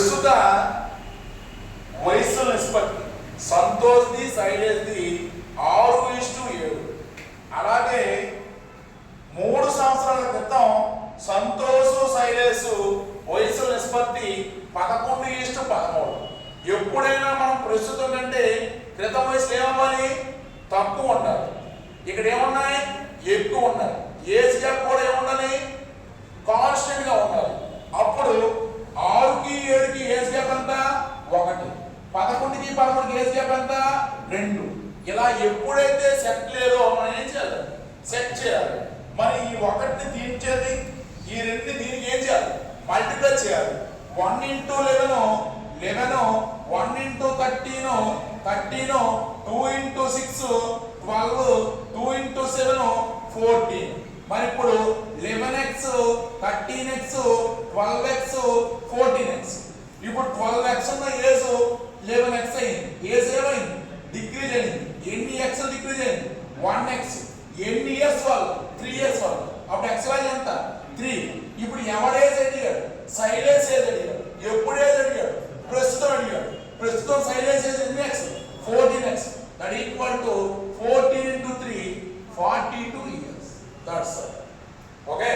ప్రస్తుత వయస్సు నిష్పత్తి. సంతోష్ది శైలేష్ది ఆరు ఇష్టు ఏడు. అలాగే మూడు సంవత్సరాల క్రితం సంతోష్ శైలేష్ వయసు నిష్పత్తి పదకొండు ఇష్టు పదమూడు. ఎప్పుడైనా మనం ప్రస్తుతం కంటే క్రితం వయసులో ఏమవ్వాలి? తక్కువ ఉండాలి. ఇక్కడ ఏమున్నాయి? ఎక్కువ ఉన్నాయి ఏజ్ గ్యాప్ కూడా ఏమో కాన్స్టెంట్గా ఉండాలి అప్పుడు ఆరుకి ఏడుకి ఏజ్ గ్యాప్ ఎంత ఒకటి. పదకొండుకి పదకొండుకి ఏజ్ గ్యాప్ ఎంత? రెండు. ఇలా ఎప్పుడైతే సెట్ లేదో మనం ఏం చేయాలి? సెట్ చేయాలి. మరి ఈ ఒకటిని దీనిచేది ఈ రెండు దీనికి ఏం చేయాలి? మల్టిప్లై చేయాలి. One into eleven eleven one into thirteen thirteen two into six twelve two into seven fourteen మరి ఇప్పుడు eleven x thirteen x twelve x fourteen ఎన్ని ఎక్స్ రిప్రజెంట్ వన్ ఎక్స్ ఎన్ని ఇయర్స్ వాళ్ళు? త్రీ ఇయర్స్ వాళ్ళు. అప్పుడు X value ఎంత? Three ఇప్పుడు ఎవడేజ్ అడిగాడు? సైలేజ్ ఏజ్ అడిగాడు. ఎప్పుడు ఏజ్ అడిగాడు? ప్రస్తుతం అడిగాడు. ప్రస్తుతం సైలేజ్ ఏజ్ ఎన్ని x fourteen x that equal to fourteen into three forty two years that's okay